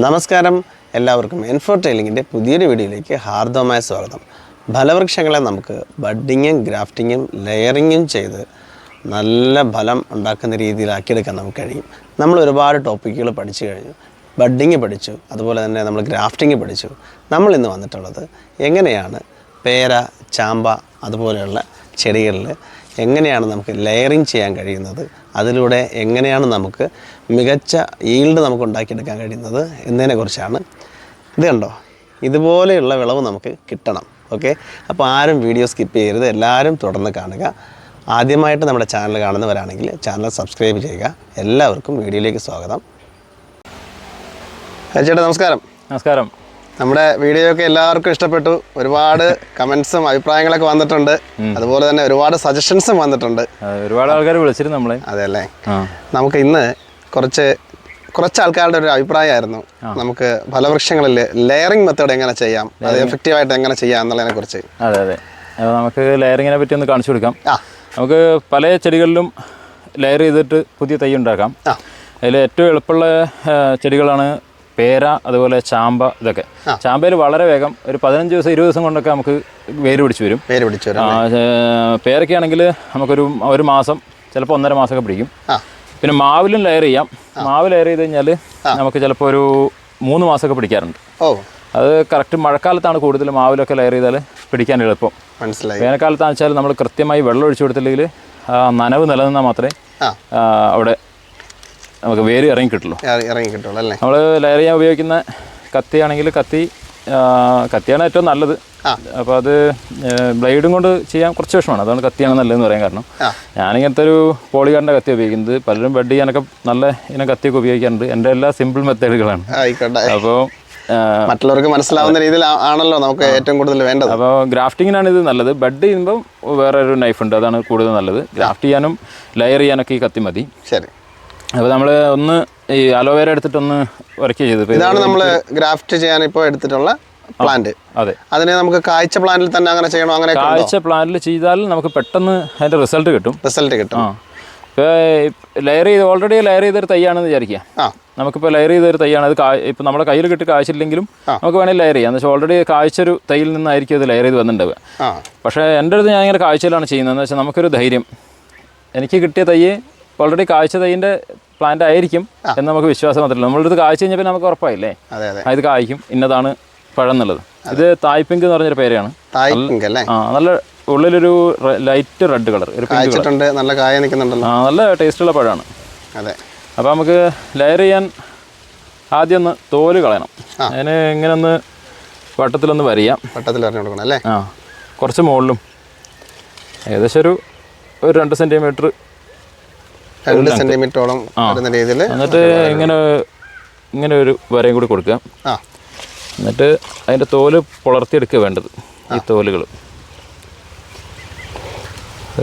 നമസ്കാരം. എല്ലാവർക്കും എൻഫോ ട്രെയിലിങ്ങിന്റെ പുതിയൊരു വീഡിയോയിലേക്ക് ഹാർദവമായ സ്വാഗതം. ഫലവൃക്ഷങ്ങളെ നമുക്ക് ബഡ്ഡിങ്ങും ഗ്രാഫ്റ്റിങ്ങും ലെയറിങ്ങും ചെയ്ത് നല്ല ഫലം ഉണ്ടാക്കുന്ന രീതിയിലാക്കിയെടുക്കാൻ നമുക്ക് കഴിയും. നമ്മൾ ഒരുപാട് ടോപ്പിക്കുകൾ പഠിച്ചു കഴിഞ്ഞു. ബഡ്ഡിങ് പഠിച്ചു. അതുപോലെ തന്നെ നമ്മൾ ഗ്രാഫ്റ്റിംഗ് പഠിച്ചു. നമ്മൾ ഇന്ന് വന്നിട്ടുള്ളത് എങ്ങനെയാണ് പേര ചാമ്പ അതുപോലെയുള്ള ചെടികളിൽ എങ്ങനെയാണ് നമുക്ക് ലെയറിങ് ചെയ്യാൻ കഴിയുന്നത്? അതിലൂടെ എങ്ങനെയാണ് നമുക്ക് മികച്ച ഈൽഡ് നമുക്ക് ഉണ്ടാക്കിയെടുക്കാൻ കഴിയുന്നത് എന്നതിനെക്കുറിച്ചാണ്. ഇത് കണ്ടോ? ഇതുപോലെയുള്ള വിളവ് നമുക്ക് കിട്ടണം. ഓക്കെ? അപ്പോൾ ആരും വീഡിയോ സ്കിപ്പ് ചെയ്യരുത്. എല്ലാവരും തുടർന്ന് കാണുക. ആദ്യമായിട്ട് നമ്മുടെ ചാനൽ കാണുന്നവരാണെങ്കിൽ ചാനൽ സബ്സ്ക്രൈബ് ചെയ്യുക. എല്ലാവർക്കും വീഡിയോയിലേക്ക് സ്വാഗതം. ചേട്ടാ നമസ്കാരം. നമസ്കാരം. നമ്മുടെ വീഡിയോ ഒക്കെ എല്ലാവർക്കും ഇഷ്ടപ്പെട്ടു. ഒരുപാട് കമൻസും അഭിപ്രായങ്ങളൊക്കെ വന്നിട്ടുണ്ട്. അതുപോലെ തന്നെ ഒരുപാട് സജഷൻസും വന്നിട്ടുണ്ട്. ഒരുപാട് ആൾക്കാർ വിളിച്ചിരുന്നു നമ്മളെ. അതെ അല്ലേ? നമുക്ക് ഇന്ന് കുറച്ച് കുറച്ച് ആൾക്കാരുടെ ഒരു അഭിപ്രായമായിരുന്നു. നമുക്ക് ഫലവൃക്ഷങ്ങളിൽ ലെയറിംഗ് മെത്തേഡ് എങ്ങനെ ചെയ്യാം അത് എഫക്റ്റീവായിട്ട് എങ്ങനെ ചെയ്യാം എന്നുള്ളതിനെ കുറിച്ച്. അതെ അതെ. അപ്പോൾ നമുക്ക് ലെയറിങ്ങിനെ പറ്റി ഒന്ന് കാണിച്ചു കൊടുക്കാം. നമുക്ക് പല ചെടികളിലും ലെയർ ചെയ്തിട്ട് പുതിയ തൈ ഉണ്ടാക്കാം. അതിൽ ഏറ്റവും എളുപ്പമുള്ള ചെടികളാണ് പേര അതുപോലെ ചാമ്പ ഇതൊക്കെ. ചാമ്പയിൽ വളരെ വേഗം ഒരു പതിനഞ്ച് ദിവസം ഇരുപത് ദിവസം കൊണ്ടൊക്കെ നമുക്ക് വേര് പിടിച്ച് വരും. വേര് പിടിച്ചു വരും പേരയ്ക്കാണെങ്കിൽ നമുക്കൊരു ഒരു മാസം ചിലപ്പോൾ ഒന്നര മാസമൊക്കെ പിടിക്കും. പിന്നെ മാവിലും ലെയർ ചെയ്യാം. മാവ് ലെയർ ചെയ്ത് കഴിഞ്ഞാൽ നമുക്ക് ചിലപ്പോൾ ഒരു മൂന്ന് മാസമൊക്കെ പിടിക്കാറുണ്ട്. ഓ. അത് കറക്റ്റ് മഴക്കാലത്താണ് കൂടുതൽ മാവിലൊക്കെ ലെയർ ചെയ്താൽ പിടിക്കാൻ എളുപ്പം. മനസ്സിലായി. വേനൽക്കാലത്താണെന്ന് വെച്ചാൽ നമ്മൾ കൃത്യമായി വെള്ളം ഒഴിച്ചു കൊടുത്തില്ലെങ്കിൽ നനവ് നിലനിന്നാൽ മാത്രമേ അവിടെ നമുക്ക് വേര് ഇറങ്ങി കിട്ടുള്ളൂ. ഇറങ്ങി കിട്ടുള്ളൂ അല്ലേ? നമ്മൾ ലെയർ ചെയ്യാൻ ഉപയോഗിക്കുന്ന കത്തിയാണെങ്കിൽ കത്തി കത്തിയാണ് ഏറ്റവും നല്ലത്. അപ്പോൾ അത് ബ്ലേഡും കൊണ്ട് ചെയ്യാൻ കുറച്ച് വിഷമമാണ്. അതാണ് കത്തിയാണ് നല്ലതെന്ന് പറയാൻ കാരണം. ഞാനിങ്ങനത്തെ ഒരു പോളികാറിന്റെ കത്തി ഉപയോഗിക്കുന്നത്. പലരും ബെഡ് ചെയ്യാനൊക്കെ നല്ല ഇനം കത്തിയൊക്കെ ഉപയോഗിക്കാറുണ്ട്. എന്റെ എല്ലാ സിമ്പിൾ മെത്തേഡുകളാണ്. അപ്പോൾ മറ്റുള്ളവർക്ക് മനസ്സിലാവുന്ന രീതിയിൽ ആണല്ലോ നമുക്ക് ഏറ്റവും കൂടുതൽ വേണ്ടത്. അപ്പോൾ ഗ്രാഫ്റ്റിങ്ങിനാണ് ഇത് നല്ലത്. ബെഡ് ചെയ്യുമ്പോൾ വേറെ ഒരു നൈഫ് ഉണ്ട് അതാണ് കൂടുതൽ നല്ലത്. ഗ്രാഫ്റ്റ് ചെയ്യാനും ലെയർ ചെയ്യാനൊക്കെ ഈ കത്തി മതി. ശരി. അപ്പോൾ നമ്മൾ ഒന്ന് ഈ അലോവേര എടുത്തിട്ടൊന്ന് ഉരക്കുക ചെയ്ത് ഇതാണ് നമ്മൾ ഗ്രാഫ്റ്റ് ചെയ്യാൻ ഇപ്പോൾ എടുത്തിട്ടുള്ള പ്ലാന്റ് അതെ. അതിനെ നമുക്ക് കാഴ്ച പ്ലാന്റിൽ തന്നെ അങ്ങനെ ചെയ്യണോ അങ്ങനെ കാഴ്ച പ്ലാന്റിൽ ചെയ്താൽ നമുക്ക് പെട്ടെന്ന് അതിന്റെ റിസൾട്ട് കിട്ടും. റിസൾട്ട് കിട്ടും. ലെയർ ചെയ്ത് ഓൾറെഡി ലെയർ ചെയ്തൊരു തൈയാണെന്ന് വിചാരിക്കുക. നമുക്കിപ്പോൾ ലെയർ ചെയ്തൊരു തൈയാണ്. അത് ഇപ്പോൾ നമ്മുടെ കയ്യിൽ കിട്ടി കാഴ്ചയില്ലെങ്കിലും നമുക്ക് വേണമെങ്കിൽ ലെയർ ചെയ്യാം. എന്ന് വെച്ചാൽ ഓൾറെഡി കാഴ്ചൊരു തൈയിൽ നിന്നായിരിക്കും അത് ലെയർ ചെയ്ത് വന്നിട്ടുണ്ടാവുക. പക്ഷേ എന്റെ അടുത്ത് ഞാൻ ഇങ്ങനെ കാഴ്ചയിലാണ് ചെയ്യുന്നത്. എന്ന് വെച്ചാൽ നമുക്കൊരു ധൈര്യം. എനിക്ക് കിട്ടിയ തയ്യ് ഓൾറെഡി കാഴ്ച തൈയിന്റെ പ്ലാന്റ് ആയിരിക്കും എന്ന് നമുക്ക് വിശ്വാസം മാത്രമല്ല. നമ്മളിത് കാഴ്ച കഴിഞ്ഞപ്പോൾ നമുക്ക് ഉറപ്പായില്ലേ? ഇത് കായ്ക്കും. ഇന്നതാണ് പഴം എന്നുള്ളത് ഇത് തായ്പിങ്ക് എന്ന് പറഞ്ഞൊരു പേരാണ് ആ നല്ല ഉള്ളിലൊരു ലൈറ്റ് റെഡ് കളർ ഒരു നല്ല കായ നിൽക്കുന്നുണ്ടല്ലോ. ആ നല്ല ടേസ്റ്റുള്ള പഴമാണ്. അതെ. അപ്പോൾ നമുക്ക് ലെയർ ചെയ്യാൻ ആദ്യം ഒന്ന് തോൽ കളയണം. അതിന് ഇങ്ങനെ ഒന്ന് വട്ടത്തിലൊന്ന് വരിയാം വട്ടത്തിൽ കൊടുക്കണം അല്ലേ? ആ കുറച്ച് മുകളിലും ഏകദേശം ഒരു ഒരു രണ്ട് സെന്റിമീറ്റർ രണ്ട് സെന്റിമീറ്ററോളം വരുന്ന രീതിയിൽ എന്നിട്ട് ഇങ്ങനെ ഇങ്ങനെ ഒരു വരയും കൂടി കൊടുക്കുക. എന്നിട്ട് അതിന്റെ തോൽ പുളർത്തിയെടുക്കുക വേണ്ടത് ഈ തോലുകൾ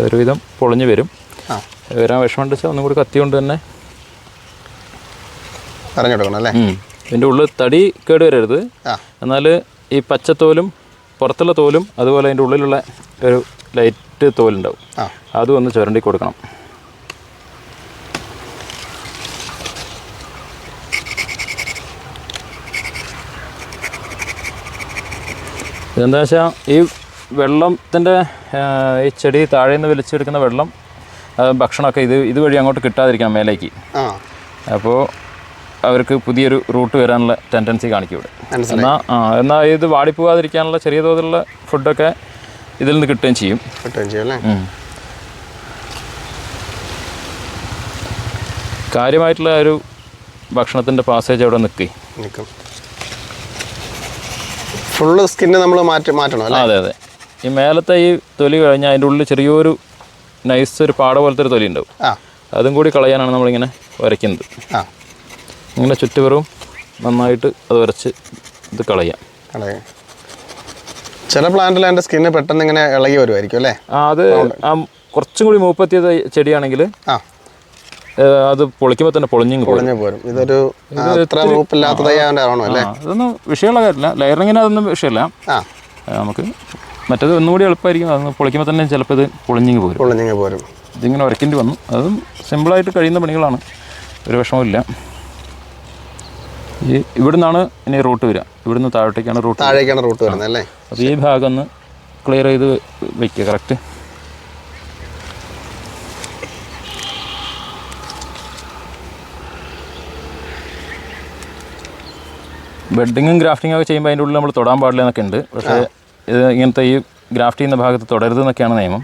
ഒരുവിധം പൊളിഞ്ഞു വരും. വരാൻ വിഷമം വെച്ചാൽ ഒന്നും കൂടി കത്തി കൊണ്ട് തന്നെ പറഞ്ഞു അല്ലേ. ഇതിന്റെ ഉള്ളിൽ തടി കേട് വരരുത്. എന്നാൽ ഈ പച്ചത്തോലും പുറത്തുള്ള തോലും അതുപോലെ അതിന്റെ ഉള്ളിലുള്ള ഒരു ലൈറ്റ് തോലുണ്ടാവും. അതും ഒന്ന് ചുരണ്ടി കൊടുക്കണം. ഇതെന്താ വെച്ചാൽ ഈ വെള്ളത്തിന്റെ ഈ ചെടി താഴെ നിന്ന് വലിച്ചെടുക്കുന്ന വെള്ളം ഭക്ഷണമൊക്കെ ഇത് ഇതുവഴി അങ്ങോട്ട് കിട്ടാതിരിക്കണം മേലേക്ക്. അപ്പോൾ അവർക്ക് പുതിയൊരു റൂട്ട് വരാനുള്ള ടെൻഡൻസി കാണിക്കും ഇവിടെ എന്നാൽ ആ എന്നാൽ ഇത് വാടിപ്പോകാതിരിക്കാനുള്ള ചെറിയ തോതിലുള്ള ഫുഡൊക്കെ ഇതിൽ നിന്ന് കിട്ടുകയും ചെയ്യും. കിട്ടുകയും ചെയ്യും അല്ലേ? കാര്യമായിട്ടുള്ള ഒരു ഭക്ഷണത്തിന്റെ പാസേജ് അവിടെ നിൽക്കുകയും നിൽക്കും ഫുള്ള് സ്കിന്ന് നമ്മൾ മാറ്റി മാറ്റണം അല്ലേ? അതെ അതെ. ഈ മേലത്തെ ഈ തൊലി കഴിഞ്ഞാൽ അതിന്റെ ഉള്ളിൽ ചെറിയൊരു നൈസ് ഒരു പാട പോലത്തെ ഒരു തൊലി ഉണ്ടാവും. ആ. അതും കൂടി കളയാനാണ് നമ്മളിങ്ങനെ വരയ്ക്കുന്നത്. ആ. ഇങ്ങനെ ചുറ്റുപുറവും നന്നായിട്ട് അത് വരച്ച് ഇത് കളയാം. അതെ ചില പ്ലാന്റിൽ അതിന്റെ സ്കിന്ന് പെട്ടെന്ന് ഇങ്ങനെ ഇളകി വരുമായിരിക്കും അല്ലേ? ആ അത് ആ കുറച്ചും കൂടി മൂപ്പത്തിയത് ചെടിയാണെങ്കിൽ അത് പൊളിക്കുമ്പോൾ തന്നെ പൊളിഞ്ഞിങ് പോകും പൊളിഞ്ഞു പോരും. ഇതൊരു അതൊന്നും വിഷയമുള്ള കാര്യമില്ല. ലയറിങ്ങിന് അതൊന്നും വിഷയമില്ല. നമുക്ക് മറ്റേത് ഒന്നുകൂടി എളുപ്പമായിരിക്കും. അതൊന്ന് പൊളിക്കുമ്പോൾ തന്നെ ചിലപ്പോൾ ഇത് പൊളിഞ്ഞിങ് പോരും. പൊളിഞ്ഞിങ്ങ് പോരും. ഇതിങ്ങനെ ഉരയ്ക്കേണ്ടി വന്നു. അതും സിമ്പിളായിട്ട് കഴിയുന്ന പണികളാണ്. ഒരു വിഷമമില്ല ഈ ഇവിടുന്നാണ് ഇനി റൂട്ട് വരിക. ഇവിടുന്ന് താഴോട്ടേക്കാണ് റൂട്ട് താഴേക്കാണ് റൂട്ട് വരുന്നത് അല്ലേ? അപ്പോൾ ഈ ഭാഗം ഒന്ന് ക്ലിയർ ചെയ്ത് വെക്കുക. കറക്റ്റ് ബെഡിങ്ങും ഗ്രാഫ്റ്റിംഗ് ഒക്കെ ചെയ്യുമ്പോൾ അതിന്റെ ഉള്ളിൽ നമ്മൾ തൊടാൻ പാടില്ല എന്നൊക്കെ ഉണ്ട്. പക്ഷേ ഇത് ഇങ്ങനത്തെ ഈ ഗ്രാഫ്റ്റ് ചെയ്യുന്ന ഭാഗത്ത് തുടരുത് എന്നൊക്കെയാണ് നിയമം.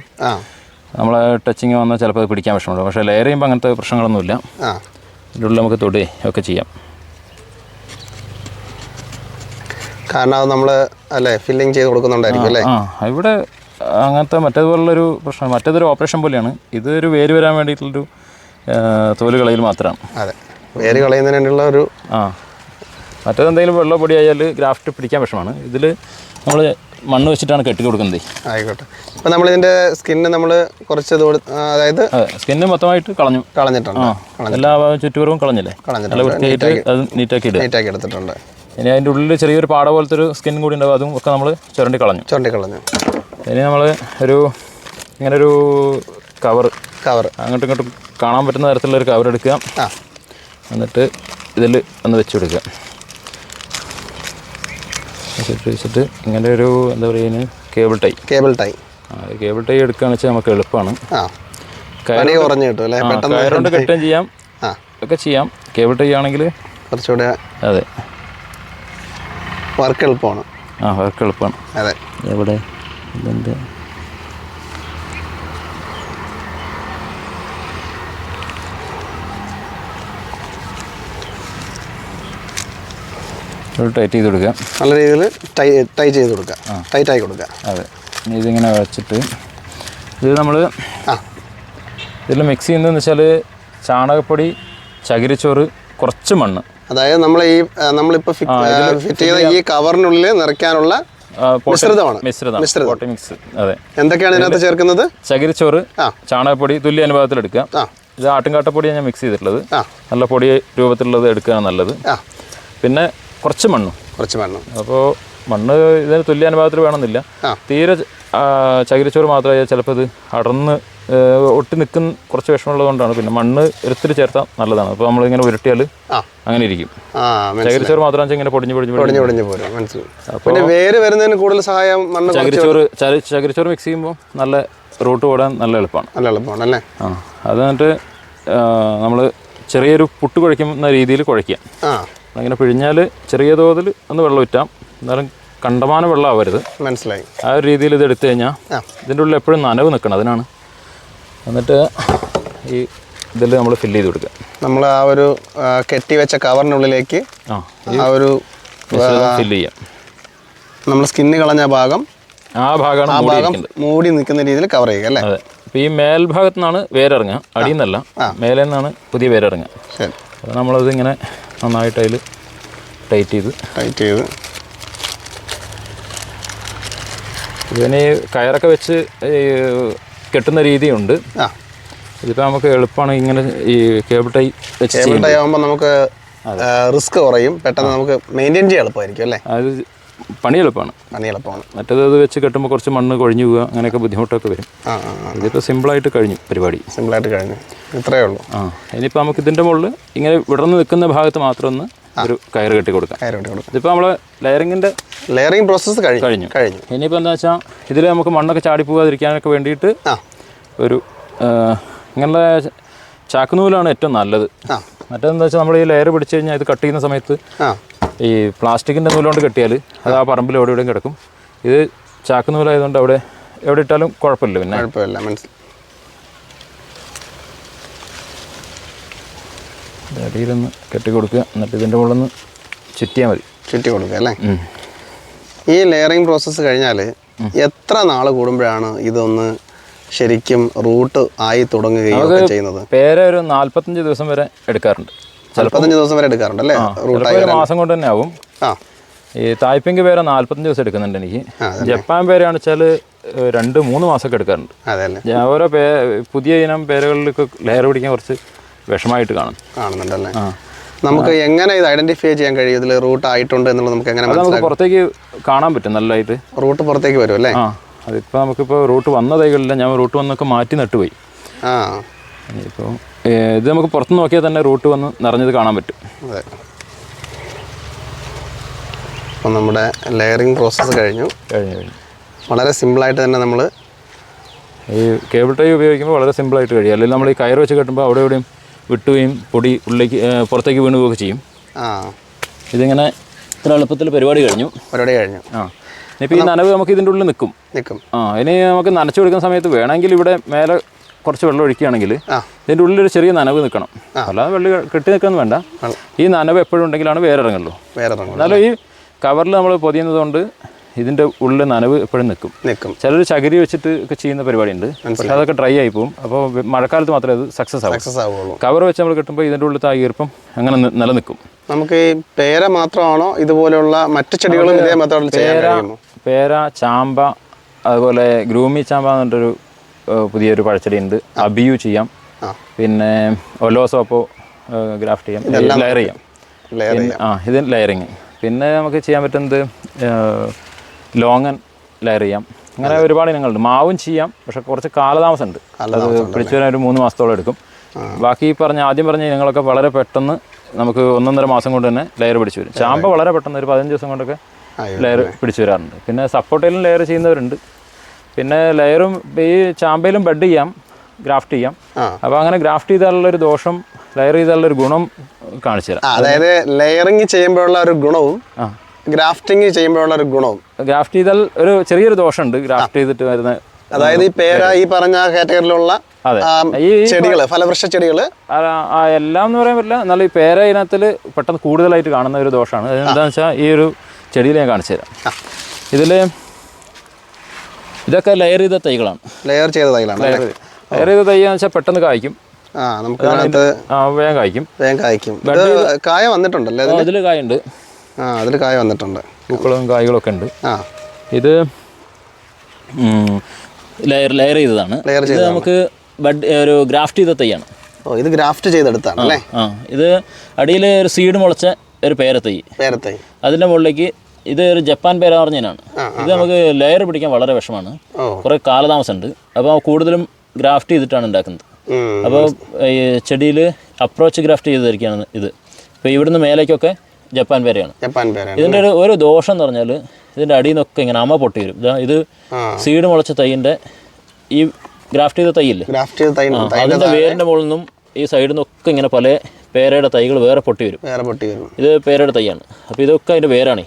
നമ്മൾ ടച്ചിങ് വന്നാൽ ചിലപ്പോൾ അത് പിടിക്കാൻ പ്രശ്നമുള്ളൂ പക്ഷേ ലെയർ ചെയ്യുമ്പോൾ അങ്ങനത്തെ പ്രശ്നങ്ങളൊന്നുമില്ല. ആ. ഇതിന്റെ ഉള്ളിൽ നമുക്ക് തൊടി ഒക്കെ ചെയ്യാം. കാരണം അത് നമ്മൾ അല്ലേ ഫില്ലിങ് ചെയ്ത് കൊടുക്കുന്നുണ്ടായിരിക്കും അല്ലേ? ആ. ഇവിടെ അങ്ങനത്തെ മറ്റേതുപോലുള്ളൊരു പ്രശ്നം മറ്റേതൊരു ഓപ്പറേഷൻ പോലെയാണ്. ഇതൊരു വേര് വരാൻ വേണ്ടിയിട്ടുള്ളൊരു തോൽ കളയിൽ മാത്രമാണ്. അതെ. വേര് കളയുന്നതിന് വേണ്ടിയുള്ള ഒരു ആ. മറ്റേതെന്തെങ്കിലും വെള്ളം പൊടി ആയാൽ ഗ്രാഫ്റ്റ് പിടിക്കാൻ വിഷമാണ് ഇതിൽ നമ്മൾ മണ്ണ് വെച്ചിട്ടാണ് കെട്ടി കൊടുക്കുന്നത്. ആയിക്കോട്ടെ. ഇപ്പം നമ്മളിതിന്റെ സ്കിന്ന് നമ്മൾ കുറച്ച് അതായത് അതെ സ്കിന്ന് മൊത്തമായിട്ട് കളഞ്ഞു. കളഞ്ഞിട്ടുണ്ട്. എല്ലാ ചുറ്റുപുറവും കളഞ്ഞില്ലേ? കളഞ്ഞിട്ടുണ്ട്. അത് നീറ്റാക്കി നീറ്റാക്കി എടുത്തിട്ടുണ്ട്. ഇനി അതിന്റെ ഉള്ളിൽ ചെറിയൊരു പാട പോലത്തെ ഒരു സ്കിൻ കൂടി ഉണ്ടാവും. അതും ഒക്കെ നമ്മൾ ചുരണ്ടി കളഞ്ഞു. ചുരണ്ടി കളഞ്ഞു. ഇനി നമ്മൾ ഒരു ഇങ്ങനെ ഒരു കവർ കവർ അങ്ങോട്ടും ഇങ്ങോട്ടും കാണാൻ പറ്റുന്ന തരത്തിലുള്ള ഒരു കവർ എടുക്കുക. എന്നിട്ട് ഇതിൽ ഒന്ന് വെച്ച് കൊടുക്കുക. വെച്ചിട്ട് വെച്ചിട്ട് ഇങ്ങനെ ഒരു എന്താ പറയുക cable tie cable tie cable tie എടുക്കുകയാണെന്ന് വെച്ചാൽ നമുക്ക് എളുപ്പമാണ്. കുറഞ്ഞു കിട്ടും അല്ലേ? പെട്ടെന്ന് കെട്ടുകയും ചെയ്യാം. ഒക്കെ ചെയ്യാം. കേബിൾ ടൈ ആണെങ്കിൽ കുറച്ചുകൂടെ അതെ. വർക്ക് എളുപ്പമാണ്. ആ വർക്ക് എളുപ്പമാണ്. അതെ. എവിടെ? ഇതെന്ത്? ടൈറ്റ് ചെയ്ത് കൊടുക്കുക. നല്ല രീതിയിൽ ടൈ ടൈ ചെയ്ത് കൊടുക്കുക. ടൈറ്റ് ആയി കൊടുക്കുക. അതെ. ഇനി ഇതിങ്ങനെ വെച്ചിട്ട് ഇത് നമ്മൾ ആ. ഇതിൽ മിക്സ് ചെയ്യുന്നതെന്ന് വെച്ചാൽ ചാണകപ്പൊടി ചകിരിച്ചോറ് കുറച്ച് മണ്ണ്. അതായത് നമ്മൾ ഈ നമ്മളിപ്പോൾ ഫിറ്റ് ചെയ്ത ഈ കവറിനുള്ളിൽ നിറയ്ക്കാനുള്ള മിശ്രിതമാണ്. മിശ്രിതം. മിക്സ് അതെ. എന്തൊക്കെയാണ് ഇതിനകത്ത് ചേർക്കുന്നത്? ചകിരിച്ചോറ് ചാണകപ്പൊടി തുല്യ അനുപാതത്തിൽ എടുക്കുക. ഇത് ആട്ടുംകാട്ടപ്പൊടിയാണ് ഞാൻ മിക്സ് ചെയ്തിട്ടുള്ളത്. നല്ല പൊടി രൂപത്തിലുള്ളത് എടുക്കുകയാണ് നല്ലത്. പിന്നെ കുറച്ച് മണ്ണും. കുറച്ച് മണ്ണ്. അപ്പോൾ മണ്ണ് ഇതിന് തുല്യ അനുഭവത്തിൽ വേണമെന്നില്ല. തീരെ ചകിരിച്ചോറ് മാത്രമേ ചിലപ്പോൾ ഇത് അടർന്ന് ഒട്ടി നിൽക്കുന്ന കുറച്ച് വിഷമമുള്ളത് കൊണ്ടാണ് പിന്നെ മണ്ണ് എടുത്തിട്ട് ചേർത്താൽ നല്ലതാണ്. അപ്പോൾ നമ്മളിങ്ങനെ ഉരുട്ടിയാൽ അങ്ങനെ ഇരിക്കും. ചകിരിച്ചോറ് മാത്രം ഇങ്ങനെ പൊടിഞ്ഞ് പൊടിഞ്ഞ് പൊടിഞ്ഞ് പൊടിഞ്ഞ് പോലും പോരും. പിന്നെ വേര് വരുന്നതിന് കൂടുതൽ സഹായം മണ്ണ് ചകിരിച്ചോറ് ചകിരിച്ചോറ് മിക്സ് ചെയ്യുമ്പോൾ നല്ല റൂട്ട് ഓടാൻ നല്ല എളുപ്പമാണ്. നല്ല എളുപ്പമാണ് അല്ലേ? ആ. അത് എന്നിട്ട് നമ്മൾ ചെറിയൊരു പുട്ട് കുഴയ്ക്കുന്ന രീതിയിൽ കുഴയ്ക്കുക അങ്ങനെ പിഴിഞ്ഞാൽ ചെറിയ തോതിൽ ഒന്ന് വെള്ളം ഇറ്റാം എന്നാലും കണ്ടമാനം വെള്ളം ആവരുത്. മനസ്സിലായി. ആ ഒരു രീതിയിൽ ഇത് എടുത്തു കഴിഞ്ഞാൽ. ഇതിന്റെ ഉള്ളിൽ എപ്പോഴും നനവ് നിൽക്കണം അതിനാണ്. എന്നിട്ട് ഈ ഇതിൽ നമ്മൾ ഫില്ല് ചെയ്ത് കൊടുക്കുക. നമ്മൾ ആ ഒരു കെട്ടി വെച്ച കവറിനുള്ളിലേക്ക് ആ ഒരു ഫില്ല് ചെയ്യാം. നമ്മൾ സ്കിന്ന് കളഞ്ഞ ഭാഗം ആ ഭാഗമാണ് ആ ഭാഗം മൂടി നിൽക്കുന്ന രീതിയിൽ കവർ ചെയ്യുക അല്ലേ? അതെ. അപ്പോൾ ഈ മേൽഭാഗത്തു നിന്നാണ് വേരിറങ്ങുക. അടിയിൽ നിന്നല്ല. മേലെ നിന്നാണ് പുതിയ വേരിറങ്ങുക. ശരി. അപ്പോൾ നമ്മളത് ഇങ്ങനെ നന്നായിട്ട് അതിൽ ടൈറ്റ് ചെയ്ത്. ടൈറ്റ് ചെയ്ത്. ഇതിന് കയറൊക്കെ വെച്ച് കെട്ടുന്ന രീതിയുണ്ട്. ആ. ഇതിപ്പോൾ നമുക്ക് എളുപ്പമാണ് ഇങ്ങനെ ഈ കേബിൾ ടൈ വെച്ച് കേബിൾ ടൈ ആകുമ്പോൾ നമുക്ക് റിസ്ക് കുറയും. പെട്ടെന്ന് നമുക്ക് മെയിന്റെയിൻ ചെയ്യാൻ എളുപ്പമായിരിക്കും അല്ലേ? അത് പണി എളുപ്പമാണ്. പണി എളുപ്പമാണ്. മറ്റേത് അത് വെച്ച് കെട്ടുമ്പോൾ കുറച്ച് മണ്ണ് കൊഴിഞ്ഞു പോവുക അങ്ങനെയൊക്കെ ബുദ്ധിമുട്ടൊക്കെ വരും. ഇതിപ്പോൾ സിമ്പിളായിട്ട് കഴിഞ്ഞു പരിപാടി. സിമ്പിളായിട്ട് കഴിഞ്ഞു. ഇത്രയേ ഉള്ളൂ. ആ ഇനിയിപ്പോൾ നമുക്ക് ഇതിന്റെ മുകളിൽ ഇങ്ങനെ വിടർന്ന് നിൽക്കുന്ന ഭാഗത്ത് മാത്രം ഒന്ന് ഒരു കയറ് കെട്ടി കൊടുക്കാം. കയർ കെട്ടി കൊടുക്കാം. ഇതിപ്പോൾ നമ്മൾ ലെയറിങ്ങിന്റെ ലെയറിങ് പ്രോസസ്സ് കഴിഞ്ഞു. കഴിഞ്ഞു. കഴിഞ്ഞു. ഇനിയിപ്പോൾ എന്താ വെച്ചാൽ ഇതിൽ നമുക്ക് മണ്ണൊക്കെ ചാടി പോകാതിരിക്കാനൊക്കെ വേണ്ടിയിട്ട് ഒരു ഇങ്ങനെ ഇങ്ങനെയുള്ള ചാക്കുനൂലാണ് ഏറ്റവും നല്ലത്. ആ മറ്റേതെന്താ വെച്ചാൽ നമ്മൾ ഈ ലെയർ പിടിച്ചു കഴിഞ്ഞാൽ ഇത് കട്ട് ചെയ്യുന്ന സമയത്ത് ഈ പ്ലാസ്റ്റിക്കിന്റെ നൂലുകൊണ്ട് കെട്ടിയാൽ അത് ആ പറമ്പിൽ എവിടെ എവിടെയും കിടക്കും. ഇത് ചാക്ക് നൂലായതുകൊണ്ട് അവിടെ എവിടെ ഇട്ടാലും കുഴപ്പമില്ല പിന്നെ. കുഴപ്പമില്ല മനസ്സിൽ ഇത് അടിയിലൊന്ന് കെട്ടി കൊടുക്കുക. എന്നിട്ട് ഇതിന്റെ മുകളിൽ നിന്ന് ചുറ്റിയാൽ മതി. ചുറ്റി കൊടുക്കുക അല്ലേ. ഈ ലെയറിങ് പ്രോസസ്സ് കഴിഞ്ഞാൽ എത്ര നാൾ കൂടുമ്പോഴാണ് ഇതൊന്ന് ശരിക്കും റൂട്ട് ആയി തുടങ്ങുകയും ഒക്കെ ചെയ്യുന്നത്. പേര ഒരു നാല്പത്തഞ്ച് ദിവസം വരെ എടുക്കാറുണ്ട്. നാല്പത്തഞ്ച് ദിവസം വരെ എടുക്കാറുണ്ട് അല്ലേ? റൂട്ട് ആയി ഒരു മാസം കൊണ്ട് തന്നെ ആവും. ആ. ഈ തായ്പിങ്ക് പേര നാല്പത്തഞ്ച് ദിവസം എടുക്കുന്നുണ്ട് എനിക്ക്. ജപ്പാൻ പേരാണ് വെച്ചാൽ രണ്ട് മൂന്ന് മാസമൊക്കെ എടുക്കാറുണ്ട്. അതെ ഞാൻ ഓരോ പേ പുതിയ ഇനം പേരുകളിലൊക്കെ ലെയർ പിടിക്കാൻ കുറച്ച് വിഷമായിട്ട് കാണും. കാണുന്നുണ്ടല്ലേ? നമുക്ക് എങ്ങനെ ഇത് ഐഡന്റിഫൈ ചെയ്യാൻ കഴിയും? ഇതിൽ റൂട്ട് ആയിട്ടുണ്ട് എന്നുള്ളത് നമുക്ക് എങ്ങനെ നമുക്ക് പുറത്തേക്ക് കാണാൻ പറ്റും നല്ലതായിട്ട്. റൂട്ട് പുറത്തേക്ക് വരും അല്ലേ? അതിപ്പോൾ നമുക്കിപ്പോൾ റൂട്ട് വന്ന തൈകളില്ല. ഞാൻ റൂട്ട് വന്നൊക്കെ മാറ്റി നട്ടുപോയി. ആ. ഇപ്പോൾ ഇത് നമുക്ക് പുറത്ത് നോക്കിയാൽ തന്നെ റൂട്ട് വന്ന് നിറഞ്ഞത് കാണാൻ പറ്റും. അതെ. അപ്പോൾ നമ്മുടെ ലെയറിങ് പ്രോസസ്സ് കഴിഞ്ഞു. കഴിഞ്ഞു കഴിഞ്ഞു. വളരെ സിമ്പിളായിട്ട് തന്നെ നമ്മൾ ഈ കേബിൾ ടൈ ഉപയോഗിക്കുമ്പോൾ വളരെ സിമ്പിളായിട്ട് കഴിയും. അല്ലെങ്കിൽ നമ്മൾ ഈ കയർ വെച്ച് കെട്ടുമ്പോൾ അവിടെ എവിടെയും വിട്ടുകയും പൊടി ഉള്ളിലേക്ക് പുറത്തേക്ക് വീണ് പോവുകയൊക്കെ ചെയ്യും. ആ. ഇതിങ്ങനെ ഇത്ര എളുപ്പത്തിൽ പരിപാടി കഴിഞ്ഞു. പരിപാടി കഴിഞ്ഞു. ആ. ഇനിയിപ്പോൾ ഈ നനവ് നമുക്ക് ഇതിന്റെ ഉള്ളിൽ നിൽക്കും. നിൽക്കും. ആ ഇനി നമുക്ക് നനച്ചു കൊടുക്കുന്ന സമയത്ത് വേണമെങ്കിൽ ഇവിടെ മേലെ കുറച്ച് വെള്ളം ഒഴിക്കുകയാണെങ്കിൽ ഇതിന്റെ ഉള്ളിൽ ഒരു ചെറിയ നനവ് നിൽക്കണം. അല്ലാതെ വെള്ളം കെട്ടി നിൽക്കുന്നു വേണ്ട. ഈ നനവ് എപ്പോഴും ഉണ്ടെങ്കിലാണ് വേറെ ഇറങ്ങുള്ളൂ വേറെ ഇറങ്ങുള്ളൂ എന്നാലും ഈ കവറിൽ നമ്മൾ പൊതിയുന്നത് കൊണ്ട് ഇതിന്റെ ഉള്ളിൽ നനവ് എപ്പോഴും നിൽക്കും നിൽക്കും ചിലർ ചകിരി വെച്ചിട്ട് ഒക്കെ ചെയ്യുന്ന പരിപാടിയുണ്ട്. പക്ഷേ അതൊക്കെ ഡ്രൈ ആയി പോകും. അപ്പോൾ മഴക്കാലത്ത് മാത്രമേ അത് സക്സസ് ആവും സക്സസ് ആവുള്ളൂ. കവർ വെച്ച് നമ്മൾ കിട്ടുമ്പോൾ ഇതിന്റെ ഉള്ളിൽ ആ ഈർപ്പം അങ്ങനെ നിലനിൽക്കും. നമുക്ക് ഈ പേര മാത്രമാണോ ഇതുപോലെയുള്ള മറ്റു ചെടികളും ഇതേ മെത്തേഡിൽ ചെയ്യാൻ കഴിയുമോ പേര ചാമ്പ അതുപോലെ ഗ്രൂമി ചാമ്പ എന്ന് പറഞ്ഞിട്ടൊരു പുതിയൊരു പഴച്ചെടി ഉണ്ട് അബിയു ചെയ്യാം. പിന്നെ ഒലോസോപ്പോ ഗ്രാഫ്റ്റ് ചെയ്യാം. ലെയർ ചെയ്യാം ആ ഇത് ലെയറിങ് പിന്നെ നമുക്ക് ചെയ്യാൻ പറ്റുന്നത് ലോങ്ങൻ ലെയർ ചെയ്യാം അങ്ങനെ ഒരുപാട് ഇനങ്ങളുണ്ട്. മാവും ചെയ്യാം പക്ഷെ കുറച്ച് കാലതാമസം ഉണ്ട് അത് പിടിച്ചു വരാൻ ഒരു മൂന്ന് മാസത്തോളം എടുക്കും. ബാക്കി പറഞ്ഞ ആദ്യം പറഞ്ഞ ഇനങ്ങളൊക്കെ വളരെ പെട്ടെന്ന് നമുക്ക് ഒന്നൊന്നര മാസം കൊണ്ട് തന്നെ ലെയർ പിടിച്ചു വരും. ചാമ്പ വളരെ പെട്ടെന്ന് ഒരു പതിനഞ്ച് ദിവസം കൊണ്ടൊക്കെ ലെയർ പിടിച്ചു വരാറുണ്ട്. പിന്നെ സപ്പോർട്ടയിലും ലെയർ ചെയ്യുന്നവരുണ്ട്. പിന്നെ ലെയറും ഈ ചാമ്പയിലും ബെഡ് ചെയ്യാം ഗ്രാഫ്റ്റ് ചെയ്യാം. അപ്പോൾ അങ്ങനെ ഗ്രാഫ്റ്റ് ചെയ്താലുള്ള ഒരു ദോഷം ലെയർ ചെയ്താലുള്ള ഒരു ഗുണം കാണിച്ചു തരാം. അതായത് ലെയറിങ് ചെയ്യുമ്പോഴുള്ള ഒരു ഗുണവും ഗ്രാഫ്റ്റിംഗ് ചെയ്യുമ്പോഴുള്ള ഒരു ഗുണവും. ഗ്രാഫ്റ്റ് ചെയ്താൽ ഒരു ചെറിയൊരു ദോഷമുണ്ട്. ഗ്രാഫ്റ്റ് ചെയ്തിട്ട് വരുന്ന അതായത് ഈ പേര ഈ പറഞ്ഞ കാറ്റഗറിയിലുള്ള ഈ ചെടികൾ ഫലവൃക്ഷ ആ എല്ലാം എന്ന് പറയാൻ പറ്റില്ല. എന്നാലും ഈ പേര ഇനത്തിൽ പെട്ടെന്ന് കൂടുതലായിട്ട് കാണുന്ന ഒരു ദോഷമാണ്. എന്താണെന്ന് വെച്ചാൽ ഈ ഒരു ചെടിയിൽ ഞാൻ കാണിച്ചു തരാം. ഇതിൽ ഇതൊക്കെ ലെയർ ചെയ്ത തൈകളാണ്. ലെയർ ചെയ്ത തൈകളാണ് ലെയർ ചെയ്ത. തൈ എന്ന് വെച്ചാൽ പെട്ടെന്ന് കായ്ക്കും. ആ നമുക്ക് വേഗം കായ്ക്കും. വേഗം കായ്ക്കും. കായ വന്നിട്ടുണ്ടല്ലോ അതിൽ കായുണ്ട്. ആ അതിൽ കായ വന്നിട്ടുണ്ട്. പൂക്കളും കായ്കളൊക്കെ ഉണ്ട്. ആ. ഇത് ലെയർ ലെയർ ചെയ്തതാണ്. ലെയർ ചെയ്ത് നമുക്ക് ബഡ് ഒരു ഗ്രാഫ്റ്റ് ചെയ്ത തൈയാണ് ഓ ഇത് ഗ്രാഫ്റ്റ് ചെയ്തെടുത്താണ് അല്ലേ? ആ. ഇത് അടിയിൽ ഒരു സീഡ് മുളച്ച ഒരു പേര തൈ പേരത്തൈ അതിന്റെ മുകളിലേക്ക് ഇത് ഒരു ജപ്പാൻ പേര പറഞ്ഞതിനാണ് ഇത് നമുക്ക് ലെയർ പിടിക്കാൻ വളരെ വിഷമാണ് കുറേ കാലതാമസമുണ്ട്. അപ്പോൾ കൂടുതലും ഗ്രാഫ്റ്റ് ചെയ്തിട്ടാണ് ഉണ്ടാക്കുന്നത്. അപ്പോൾ ഈ ചെടിയിൽ അപ്രോച്ച് ഗ്രാഫ്റ്റ് ചെയ്തിരിക്കുകയാണ് ഇത്. ഇപ്പോൾ ഇവിടുന്ന് മേലേക്കൊക്കെ ജപ്പാൻ പേരയാണ്. ജപ്പാൻ പേരാണ്. ഇതിന്റെ ഒരു ഒരു ദോഷം എന്ന് പറഞ്ഞാൽ ഇതിന്റെ അടിയിൽ നിന്നൊക്കെ ഇങ്ങനെ അമ പൊട്ടി വരും ഇതാ സീഡ് മുളച്ച തൈന്റെ ഈ ഗ്രാഫ്റ്റ് ചെയ്ത തൈയില്ലേ? ഗ്രാഫ്റ്റ് ചെയ്ത തൈ അതിന്റെ വേരിന്റെ മുകളിൽ നിന്നും ഈ സൈഡിൽ നിന്നൊക്കെ ഇങ്ങനെ പല പേരയുടെ തൈകൾ വേറെ പൊട്ടി വരും വേറെ പൊട്ടി വരും ഇത് പേരയുടെ തൈയാണ്. അപ്പോൾ ഇതൊക്കെ അതിന്റെ വേരാണേ.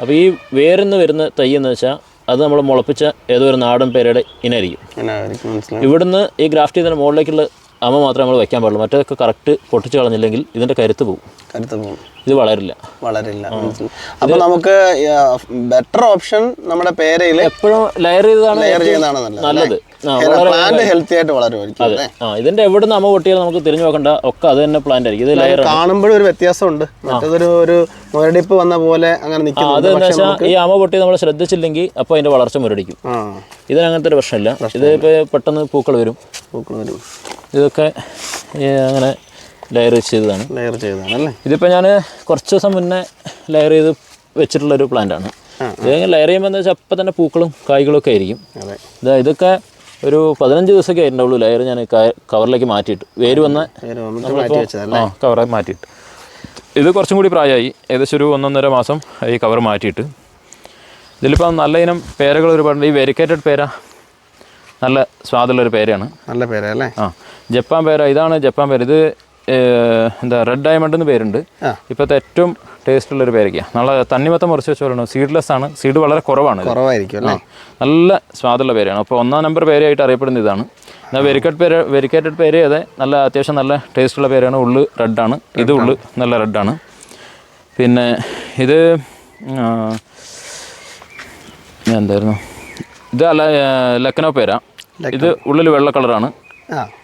അപ്പോൾ ഈ വേരിൽ നിന്ന് വരുന്ന തൈ എന്ന് വെച്ചാൽ അത് നമ്മൾ മുളപ്പിച്ച ഏതോ ഒരു നാടൻ പേരയുടെ ഇനായിരിക്കും ഇവിടുന്ന് ഈ ഗ്രാഫ്റ്റ് ചെയ്തതിന് മുകളിലേക്കുള്ള അമ മാത്രമേ നമ്മൾ വെക്കാൻ പാടുള്ളൂ. മറ്റേതൊക്കെ കറക്റ്റ് പൊട്ടിച്ച് കളഞ്ഞില്ലെങ്കിൽ ഇതിന്റെ കരുത്ത് പോകും. കരുത്ത് പോകും ഇത് വളരില്ല. വളരില്ല. അപ്പൊ നമുക്ക് ബെറ്റർ ഓപ്ഷൻ നമ്മുടെ പേരയിൽ എപ്പോഴും ലെയർ ചെയ്താണ് ലെയർ ചെയ്യുന്നതാണ് നല്ലത് പ്ലാന്റ് ഹെൽത്തി ആയിട്ട് വളരുമായിരിക്കും അല്ലേ? ആ ഇതിന്റെ എവിടെ നമ്മ പൊട്ടിയാലും പൊട്ടിയാൽ നമുക്ക് തിരിഞ്ഞു നോക്കണ്ട. ഒക്കെ അത് തന്നെ പ്ലാന്റ് ആയിരിക്കും. ഇത് ലെയർ കാണുമ്പോഴും ഒരു വ്യത്യാസമുണ്ട്. മറ്റേതൊരു ഒരു മുരടിപ്പ് വന്ന പോലെ അങ്ങനെ അത് നിൽക്കുന്നുണ്ട്. എന്താ വെച്ചാൽ ഈ അമ പൊട്ടി നമ്മൾ ശ്രദ്ധിച്ചില്ലെങ്കിൽ അപ്പോൾ അതിന്റെ വളർച്ച മുരടിക്കും. ഇതിനങ്ങനത്തെ ഇതിന് അങ്ങനത്തെ ഒരു പ്രശ്നമില്ല. ഇത് ഇപ്പോൾ പെട്ടെന്ന് പൂക്കൾ വരും. പൂക്കൾ വരും. ഇതൊക്കെ അങ്ങനെ ലെയർ ചെയ്തതാണ്. ലെയർ ചെയ്തതാണ് അല്ലേ? ഇതിപ്പോൾ ഞാൻ കുറച്ച് ദിവസം മുന്നേ ലെയർ ചെയ്ത് വെച്ചിട്ടുള്ളൊരു പ്ലാന്റാണ് ഇത് ലെയർ ചെയ്യുമ്പോൾ എന്താ വെച്ചാൽ അപ്പം തന്നെ പൂക്കളും കായ്കളും ഒക്കെ ആയിരിക്കും. അതെ. ഇതാ ഇതൊക്കെ ഒരു പതിനഞ്ച് ദിവസമൊക്കെ ആയിട്ടുണ്ടാവുള്ളൂ ലെയർ ഞാൻ കവറിലേക്ക് മാറ്റിയിട്ട്. വേര് വന്ന ആ കവറായി മാറ്റിയിട്ട്. ഇത് കുറച്ചും കൂടി പ്രായമായി ഏകദേശം ഒരു ഒന്നൊന്നര മാസം ഈ കവർ മാറ്റിയിട്ട്. ഇതിലിപ്പോൾ നല്ല ഇനം പേരകൾ ഒരുപാടുണ്ട്. ഈ വെരിക്കേറ്റഡ് പേര നല്ല സ്വാദുള്ളൊരു പേരയാണ്. നല്ല പേര അല്ലേ ആ ജപ്പാൻ പേര. ഇതാണ് ജപ്പാൻ പേര. ഇത് എന്താ റെഡ് ഡയമണ്ട് എന്ന് പേരുണ്ട്. ഇപ്പോഴത്തെ ഏറ്റവും ടേസ്റ്റ് ഉള്ളൊരു പേരയ്ക്കാണ് നല്ല തണ്ണിമത്തം മുറിച്ച് വെച്ച പോലെയാണ്. സീഡ്ലെസ് ആണ്. സീഡ് വളരെ കുറവാണ്. കുറവായിരിക്കും നല്ല സ്വാദുള്ള പേരയാണ്. അപ്പോൾ ഒന്നാം നമ്പർ പേരയായിട്ട് അറിയപ്പെടുന്ന ഇതാണ്. എന്നാൽ വെരിക്കറ്റ് പേര് വെരിക്കേറ്റഡ് പേര് അതെ നല്ല അത്യാവശ്യം നല്ല ടേസ്റ്റുള്ള പേരാണ്. ഉള്ളു റെഡാണ് ഇത് ഉള്ളു നല്ല റെഡാണ് പിന്നെ ഇത് എന്തായിരുന്നു ഇത് അല്ല ആ, പേരാ. ഇത് ഉള്ളിൽ വെള്ള കളറാണ്.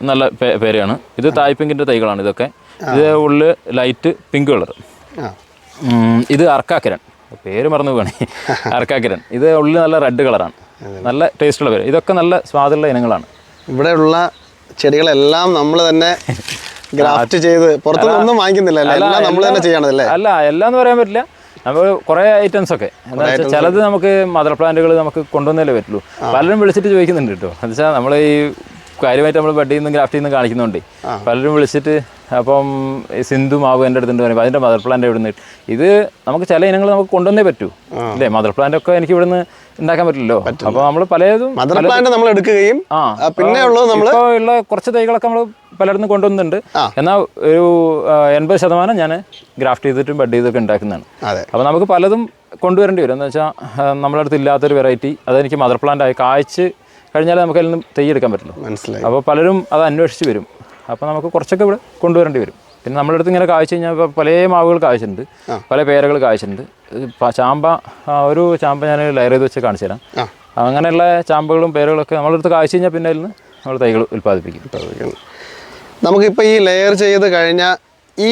നല്ല പേരയാണ്. ഇത് തായ്പിങ്കിന്റെ തൈകളാണ് ഇതൊക്കെ. ഇത് ഉള്ളിൽ ലൈറ്റ് പിങ്ക് കളർ. ഇത് അർക്കാക്കരൻ. പേര് മറന്നു പോകണേ അർക്കാക്കരൻ. ഇത് ഉള്ളിൽ നല്ല റെഡ് കളറാണ്. നല്ല ടേസ്റ്റുള്ള പേര്. ഇതൊക്കെ നല്ല സ്വാദുള്ള ഇനങ്ങളാണ്. ഇവിടെയുള്ള ചെടികളെല്ലാം നമ്മൾ തന്നെ ഗ്രാഫ്റ്റ് ചെയ്ത് പുറത്തുനിന്നൊന്നും വാങ്ങിക്കുന്നില്ല അല്ലേ? എല്ലാം നമ്മൾ തന്നെ ചെയ്യണതല്ലേ? അല്ല എല്ലാം എന്ന് പറയാൻ പറ്റില്ല. നമ്മൾ കുറേ ഐറ്റംസ് ഒക്കെ. എന്താ വെച്ചാൽ ചിലത് നമുക്ക് മദർ പ്ലാന്റുകൾ നമുക്ക് കൊണ്ടുവന്നല്ലേ പറ്റുള്ളൂ. പലരും വിളിച്ചിട്ട് ചോദിക്കുന്നുണ്ട് കേട്ടോ. എന്ന് വെച്ചാൽ നമ്മൾ ഈ കാര്യമായിട്ട് നമ്മൾ ബഡ് ചെയ്യുന്ന ഗ്രാഫ്റ്റ് ചെയ്യുന്ന കാണിക്കുന്നുണ്ട്. പലരും വിളിച്ചിട്ട് അപ്പം സിന്ധു മാവ് എന്റെ അടുത്തുണ്ട് പറയും അതിന്റെ മദർ പ്ലാന്റ് ഇവിടുന്ന് ഇത് നമുക്ക് ചില ഇനങ്ങൾ നമുക്ക് കൊണ്ടുവന്നേ പറ്റൂ. അല്ലേ? മദർ പ്ലാന്റ് ഒക്കെ എനിക്ക് ഇവിടുന്ന് ഉണ്ടാക്കാൻ പറ്റില്ലല്ലോ. അപ്പോൾ നമ്മൾ പലതും മദർ പ്ലാന്റ് നമ്മൾ എടുക്കുകയും ആ. പിന്നെ ഉള്ളത് നമ്മൾ ഉള്ള കുറച്ച് തൈകളൊക്കെ നമ്മൾ പലയിടത്തും കൊണ്ടുവന്നുണ്ട്. എന്നാൽ ഒരു എൺപത് ശതമാനം ഞാൻ ഗ്രാഫ്റ്റ് ചെയ്തിട്ടും ബഡ് ചെയ്തൊക്കെ ഉണ്ടാക്കുന്നതാണ്. അപ്പോൾ നമുക്ക് പലതും കൊണ്ടുവരേണ്ടി വരും. എന്ന് വെച്ചാൽ നമ്മളടുത്ത് അടുത്ത് ഇല്ലാത്തൊരു വെറൈറ്റി അതെനിക്ക് മദർ പ്ലാന്റ് ആയി കായ്ച്ച് കഴിഞ്ഞാൽ നമുക്ക് അതിൽ നിന്ന് തെയ്യെടുക്കാൻ പറ്റില്ല പറ്റുള്ളൂ. മനസ്സിലായി. അപ്പോൾ പലരും അത് അന്വേഷിച്ച് വരും. അപ്പോൾ നമുക്ക് കുറച്ചൊക്കെ ഇവിടെ കൊണ്ടുവരേണ്ടി വരും. പിന്നെ നമ്മുടെ അടുത്ത് ഇങ്ങനെ കാഴ്ച കഴിഞ്ഞാൽ ഇപ്പോൾ പല മാവുകൾ കായ്ച്ചിട്ടുണ്ട് പല പേരകൾ കായ്ച്ചിട്ടുണ്ട് ചാമ്പ ഒരു ചാമ്പ ഞാൻ ലയർ ചെയ്ത് വെച്ച് കാണിച്ചു തരാം. അങ്ങനെയുള്ള ചാമ്പകളും പേരുകളൊക്കെ നമ്മുടെ അടുത്ത് കാഴ്ച കഴിഞ്ഞാൽ പിന്നെ അതിൽ നിന്ന് നമ്മൾ തൈകൾ ഉൽപ്പാദിപ്പിക്കും. നമുക്കിപ്പോൾ ഈ ലെയർ ചെയ്ത് കഴിഞ്ഞ ഈ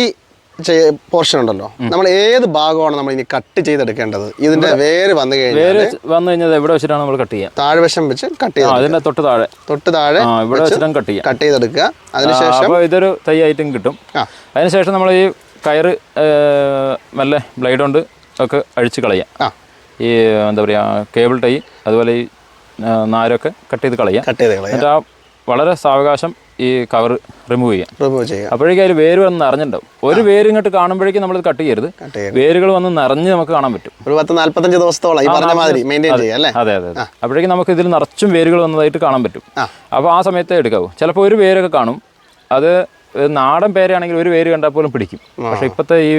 പോർഷൻ ഉണ്ടല്ലോ. നമ്മൾ ഏത് ഭാഗമാണ് നമ്മൾ ഇനി കട്ട് ചെയ്തെടുക്കേണ്ടത്? ഇതിന്റെ വേര് വന്നു കഴിഞ്ഞാൽ വന്നു കഴിഞ്ഞാൽ എവിടെ വെച്ചിട്ടാണ് നമ്മൾ കട്ട് ചെയ്യുക? താഴ്വശം വെച്ച് കട്ട് ചെയ്ത് അതിന്റെ തൊട്ട് താഴെ. തൊട്ട് താഴെ ഇവിടെ വെച്ചിട്ടാണ് കട്ട് ചെയ്യുക. കട്ട് ചെയ്തെടുക്കുക. അതിനുശേഷം അപ്പോൾ ഇതൊരു തൈ ഐറ്റം കിട്ടും. അതിനുശേഷം നമ്മൾ ഈ കയറ് നല്ല ബ്ലൈഡ് കൊണ്ട് ഒക്കെ അഴിച്ച് കളയാം ഈ എന്താ പറയുക കേബിൾ ടൈ അതുപോലെ ഈ നാരൊക്കെ കട്ട് ചെയ്ത് കളയാം കട്ട് ചെയ്ത് കളയാം എന്നിട്ട് ആ വളരെ സാവകാശം ഈ കവർ റിമൂവ് ചെയ്യാം. റിമൂവ് ചെയ്യാം. അപ്പോഴേക്കും അതിൽ വേര് വന്ന് നിറഞ്ഞിട്ടുണ്ടാവും ഒരു വേര് ഇങ്ങോട്ട് കാണുമ്പോഴേക്കും നമ്മൾ കട്ട് ചെയ്യരുത്. വേരുകൾ വന്ന് നിറഞ്ഞ് നമുക്ക് കാണാൻ പറ്റും. ഒരു പത്ത് നാല്പത്തഞ്ച് ദിവസത്തോളം ഈ പറഞ്ഞ മാതിരി മെയിന്റെയിൻ ചെയ്യുക അല്ലേ? അതെ അതെ അതെ. അപ്പോഴേക്കും നമുക്ക് ഇതിൽ നിറച്ചും വേരുകൾ വന്നതായിട്ട് കാണാൻ പറ്റും. അപ്പോൾ ആ സമയത്തേ എടുക്കാവൂ. ചിലപ്പോൾ ഒരു വേരൊക്കെ കാണും. അത് നാടൻ പേരാണെങ്കിൽ ഒരു വേര് കണ്ടാൽ പോലും പിടിക്കും. പക്ഷെ ഇപ്പോഴത്തെ ഈ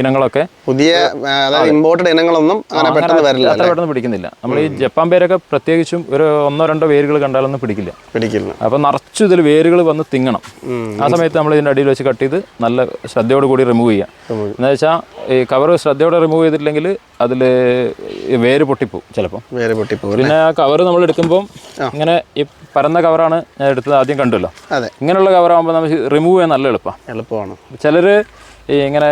ഇനങ്ങളൊക്കെ. പുതിയ അതായത് ഇമ്പോർട്ടഡ് ഇനങ്ങളൊന്നും അങ്ങനെ പെട്ടെന്ന് വരില്ല അത്ര പെട്ടെന്ന് പിടിക്കുന്നില്ല. നമ്മൾ ഈ ജപ്പാൻ പേരൊക്കെ പ്രത്യേകിച്ചും ഒരു ഒന്നോ രണ്ടോ വേരുകൾ കണ്ടാലൊന്നും പിടിക്കില്ല. പിടിക്കില്ല. അപ്പോൾ നിറച്ചു ഇതിൽ വേരുകൾ വന്ന് തിങ്ങണം. ആ സമയത്ത് നമ്മൾ ഇതിന്റെ അടിയിൽ വെച്ച് കട്ട് ചെയ്ത് നല്ല ശ്രദ്ധയോട് കൂടി റിമൂവ് ചെയ്യാം. എന്ന് വെച്ചാൽ ഈ കവർ ശ്രദ്ധയോടെ റിമൂവ് ചെയ്തിട്ടില്ലെങ്കിൽ അതിൽ വേര് പൊട്ടിപ്പോവും ചിലപ്പോൾ വേര് പൊട്ടിപ്പോവും പിന്നെ ആ കവർ നമ്മൾ എടുക്കുമ്പോൾ ഇങ്ങനെ ഈ പരന്ന കവറാണ് ഞാൻ എടുത്തത് ആദ്യം കണ്ടല്ലോ അതെ. ഇങ്ങനെയുള്ള കവറാകുമ്പോൾ നമുക്ക് റിമൂവ് ചെയ്യാൻ നല്ല എളുപ്പമാണ് എളുപ്പമാണ്. ചിലർ ഈ ഇങ്ങനെ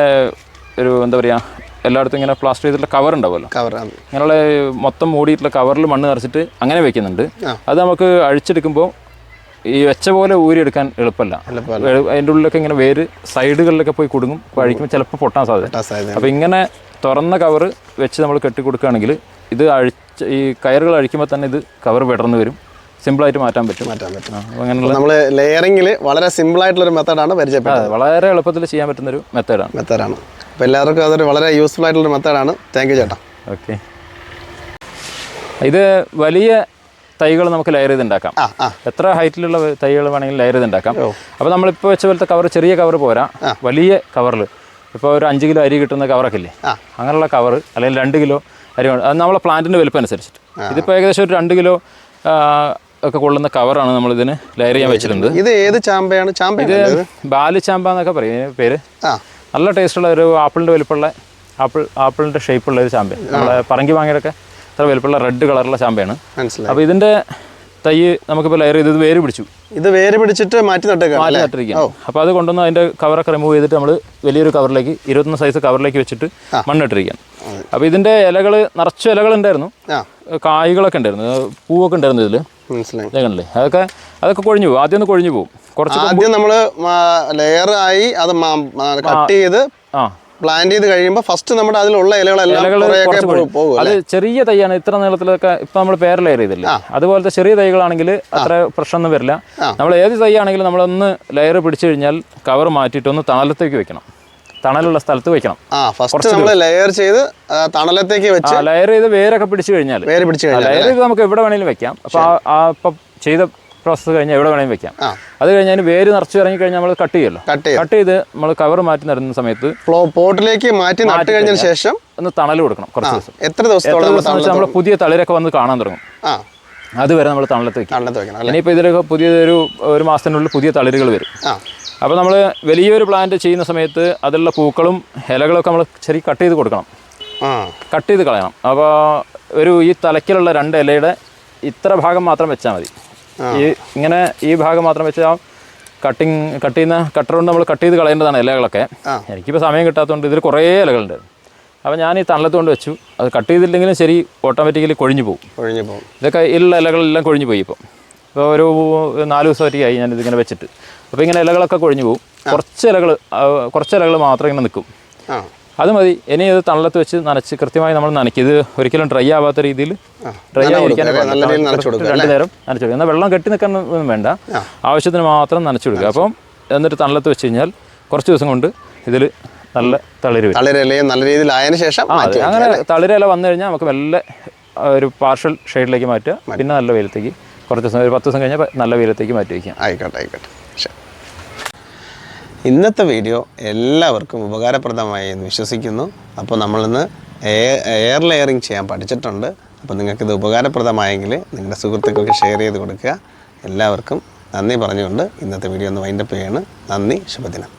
ഒരു എന്താ പറയുക എല്ലായിടത്തും ഇങ്ങനെ പ്ലാസ്റ്റർ ചെയ്തിട്ടുള്ള കവർ ഉണ്ടാവുമല്ലോ. കവർ ഇങ്ങനെയുള്ള മൊത്തം മൂടിയിട്ടുള്ള കവറിൽ മണ്ണ് നിറച്ചിട്ട് അങ്ങനെ വെക്കുന്നുണ്ട്. അത് നമുക്ക് അഴിച്ചെടുക്കുമ്പോൾ ഈ വെച്ച പോലെ ഊരിയെടുക്കാൻ എളുപ്പമല്ല. അതിന്റെ ഉള്ളിലൊക്കെ ഇങ്ങനെ വേര് സൈഡുകളിലൊക്കെ പോയി കുടുങ്ങും അഴിക്കുമ്പോൾ ചിലപ്പോൾ പൊട്ടാൻ സാധ്യത. സാധ്യത അപ്പോൾ ഇങ്ങനെ തുറന്ന കവർ വെച്ച് നമ്മൾ കെട്ടി കൊടുക്കുകയാണെങ്കിൽ ഇത് അഴിച്ച് ഈ കയറുകൾ അഴിക്കുമ്പോൾ തന്നെ ഇത് കവർ വിടർന്നു വരും. സിമ്പിളായിട്ട് മാറ്റാൻ പറ്റും. മാറ്റാൻ പറ്റും. അങ്ങനെയുള്ള നമ്മൾ ലെയറിങ്ങിൽ വളരെ സിമ്പിൾ ആയിട്ടുള്ള ഒരു മെത്തേഡാണ് പരിചയപ്പെട്ടത്. വളരെ എളുപ്പത്തിൽ ചെയ്യാൻ പറ്റുന്നൊരു മെത്തേഡാണ് മെത്തേഡാണ് അപ്പോൾ എല്ലാവർക്കും അതൊരു വളരെ യൂസ്ഫുൾ ആയിട്ടുള്ളൊരു മെത്തേഡാണ് താങ്ക് യു ചേട്ടാ. ഓക്കെ ഇത് വലിയ തൈകൾ നമുക്ക് ലെയർ ചെയ്ത് ഉണ്ടാക്കാം എത്ര ഹൈറ്റിലുള്ള തൈകൾ വേണമെങ്കിലും ലെയർ ചെയ്ത് ഉണ്ടാക്കാം അപ്പോൾ നമ്മളിപ്പോൾ വെച്ച പോലത്തെ കവർ ചെറിയ കവർ പോരാ. വലിയ കവറിൽ ഇപ്പോൾ ഒരു അഞ്ച് കിലോ അരി കിട്ടുന്ന കവറൊക്കെ ഇല്ലേ? അങ്ങനെയുള്ള കവർ അല്ലെങ്കിൽ രണ്ട് കിലോ അരി. അത് നമ്മളെ പ്ലാന്റിന്റെ വലുപ്പം അനുസരിച്ചിട്ട്. ഇതിപ്പോൾ ഏകദേശം ഒരു രണ്ട് കിലോ ഒക്കെ കൊള്ളുന്ന കവറാണ് നമ്മളിതിന് ലെയർ ചെയ്യാൻ വെച്ചിട്ടുണ്ട് ഇത് ഏത് ചാമ്പയാണ്? ചാമ്പ ഇത് ബാലിച്ചാമ്പ എന്നൊക്കെ പറയും ഇതിന് പേര്. ആ. നല്ല ടേസ്റ്റുള്ള ഒരു ആപ്പിളിന്റെ വലിപ്പമുള്ള ആപ്പിൾ ആപ്പിളിന്റെ ഷേപ്പുള്ള ഒരു ചാമ്പ നമ്മളെ പറങ്കി വാങ്ങിയൊക്കെ അത്ര വലിപ്പമുള്ള റെഡ് കളറുള്ള ചാമ്പയാണ്. അപ്പോൾ ഇതിന്റെ തൈ നമുക്കിപ്പോൾ ലെയർ ചെയ്ത് വേര് പിടിച്ചു. ഇത് വേര് പിടിച്ചിട്ട് മാറ്റി നട്ടേക്കാണ് മാറ്റി നട്ടിരിക്കാം അപ്പോൾ അത് കൊണ്ടുവന്ന് അതിന്റെ കവറൊക്കെ റിമൂവ് ചെയ്തിട്ട് നമ്മൾ വലിയൊരു കവറിലേക്ക് ഇരുപത്തൊന്ന് സൈസ് കവറിലേക്ക് വെച്ചിട്ട് മണ്ണിട്ടിരിക്കാം അപ്പോൾ ഇതിന്റെ ഇലകൾ നിറച്ച് ഇലകൾ ഉണ്ടായിരുന്നു. കായ്കളൊക്കെ ഉണ്ടായിരുന്നു. പൂവൊക്കെ ഉണ്ടായിരുന്നു ഇതിൽ മനസ്സിലായി. അതൊക്കെ അതൊക്കെ കൊഴിഞ്ഞു പോകും ആദ്യം ഒന്ന് കൊഴിഞ്ഞു പോകും കുറച്ച് ആദ്യം നമ്മൾ ലെയർ ആയി അത് കട്ട് ചെയ്ത് ആ. പ്ലാന്റ് ചെയ്ത് കഴിയുമ്പോൾ ഫസ്റ്റ് നമ്മുടെ അതിലുള്ള ഇലകളെല്ലാം പോകും അത് ചെറിയ തൈയാണ്. ഇത്ര നീളത്തിലൊക്കെ ഇപ്പൊ നമ്മൾ പേര് ലെയർ ചെയ്തില്ലേ? അതുപോലത്തെ ചെറിയ തൈകളാണെങ്കിൽ അത്ര പ്രശ്നമൊന്നും വരില്ല. നമ്മൾ ഏത് തൈ ആണെങ്കിലും നമ്മളൊന്ന് ലെയർ പിടിച്ചു കഴിഞ്ഞാൽ കവർ മാറ്റിയിട്ട് ഒന്ന് തണലത്തേക്ക് വെക്കണം. തണലുള്ള സ്ഥലത്ത് വെക്കണം. ഫസ്റ്റ് നമ്മൾ ലെയർ ചെയ്ത് തണലത്തേക്ക് വെച്ച് ലെയർ ചെയ്ത് വേരൊക്കെ പിടിച്ചു കഴിഞ്ഞാൽ വേര് പിടിച്ച് കഴിഞ്ഞാൽ ലെയർ ചെയ്ത് നമുക്ക് എവിടെ വേണേലും വെക്കാം. അപ്പൊ ചെയ്ത പ്രോസസ്സ് കഴിഞ്ഞാൽ എവിടെ വേണേലും വെക്കാം. അത് കഴിഞ്ഞാൽ വേര് നിറച്ച് ഇറങ്ങി കഴിഞ്ഞാൽ നമ്മൾ കട്ട് ചെയ്യല്ലോ കട്ട് ചെയ്ത് നമ്മൾ കവർ മാറ്റി നടുന്ന സമയത്ത് പോട്ടിലേക്ക് മാറ്റി നട്ട് കഴിഞ്ഞ ശേഷം ഒന്ന് തണൽ കൊടുക്കണം കുറച്ച് ദിവസം. എത്ര ദിവസം നമ്മൾ പുതിയ തളിരൊക്കെ വന്ന് കാണാൻ തുടങ്ങും. അതുവരെ നമ്മൾ തണലത്ത് വെക്കും. തണലത്ത് വെക്കണം ഇനിയിപ്പോൾ ഇതിലൊക്കെ പുതിയൊരു ഒരു മാസത്തിനുള്ളിൽ പുതിയ തളിരുകൾ വരും. അപ്പോൾ നമ്മൾ വലിയൊരു പ്ലാന്റ് ചെയ്യുന്ന സമയത്ത് അതിലുള്ള പൂക്കളും ഇലകളൊക്കെ നമ്മൾ ചെറിയ കട്ട് ചെയ്ത് കൊടുക്കണം. കട്ട് ചെയ്ത് കളയണം. അപ്പോൾ ഒരു ഈ തലക്കിലുള്ള രണ്ട് ഇലയുടെ ഇത്ര ഭാഗം മാത്രം വെച്ചാൽ മതി. ഈ ഇങ്ങനെ ഈ ഭാഗം മാത്രം വെച്ച് ആ കട്ടിങ് കട്ട് ചെയ്യുന്ന കട്ടർ കൊണ്ട് നമ്മൾ കട്ട് ചെയ്ത് കളയേണ്ടതാണ് ഇലകളൊക്കെ. എനിക്കിപ്പോൾ സമയം കിട്ടാത്തതുകൊണ്ട് ഇതിൽ കുറേ ഇലകളുണ്ട്. അപ്പോൾ ഞാൻ ഈ തണലത്ത് കൊണ്ട് വെച്ചു. അത് കട്ട് ചെയ്തില്ലെങ്കിലും ശരി ഓട്ടോമാറ്റിക്കലി കൊഴിഞ്ഞു പോകും കൊഴിഞ്ഞു പോകും ഇതൊക്കെ ഉള്ള ഇലകളെല്ലാം കൊഴിഞ്ഞു പോയി ഇപ്പം. ഇപ്പോൾ ഒരു നാല് ദിവസമായിട്ട് ആയി ഞാൻ ഇതിങ്ങനെ വെച്ചിട്ട്. അപ്പോൾ ഇങ്ങനെ ഇലകളൊക്കെ കൊഴിഞ്ഞു പോകും കുറച്ച് ഇലകൾ കുറച്ച് ഇലകൾ മാത്രം ഇങ്ങനെ നിൽക്കും അത് മതി. ഇനി ഇത് തണലത്ത് വെച്ച് നനച്ച് കൃത്യമായി നമ്മൾ നനയ്ക്കും. ഇത് ഒരിക്കലും ഡ്രൈ ആവാത്ത രീതിയിൽ ഡ്രൈ ആയിരിക്കാൻ നല്ല രണ്ട് നേരം നനച്ചു കൊടുക്കുക. എന്നാൽ വെള്ളം കെട്ടി നിൽക്കാൻ ഒന്നും വേണ്ട ആവശ്യത്തിന് മാത്രം നനച്ചു കൊടുക്കുക. അപ്പം എന്നിട്ട് തണലത്ത് വെച്ച് കഴിഞ്ഞാൽ കുറച്ച് ദിവസം കൊണ്ട് ഇതിൽ നല്ല തളിര് തളിരിലയും നല്ല രീതിയിൽ ആയതിനു ശേഷം അതെ. അങ്ങനെ തളിരില വന്നു കഴിഞ്ഞാൽ നമുക്ക് മെല്ലെ ആ, ഒരു പാർഷ്യൽ ഷെയ്ഡിലേക്ക് മാറ്റുക. പിന്നെ നല്ല വെയിലത്തേക്ക് കുറച്ച് ദിവസം ഒരു പത്ത് ദിവസം കഴിഞ്ഞാൽ നല്ല വെയിലത്തേക്ക് മാറ്റി വയ്ക്കാം ആയിക്കോട്ടെ ആയിക്കോട്ടെ. ഇന്നത്തെ വീഡിയോ എല്ലാവർക്കും ഉപകാരപ്രദമായി എന്ന് വിശ്വസിക്കുന്നു. അപ്പോൾ നമ്മളിന്ന് എയർ ലെയറിങ് ചെയ്യാൻ പഠിച്ചിട്ടുണ്ട്. അപ്പോൾ നിങ്ങൾക്കിത് ഉപകാരപ്രദമായെങ്കിൽ നിങ്ങളുടെ സുഹൃത്തുക്കൾക്ക് ഷെയർ ചെയ്ത് കൊടുക്കുക. എല്ലാവർക്കും നന്ദി പറഞ്ഞുകൊണ്ട് ഇന്നത്തെ വീഡിയോ ഒന്ന് വൈൻഡപ്പ് ചെയ്യാണ് നന്ദി ശുഭദിനം.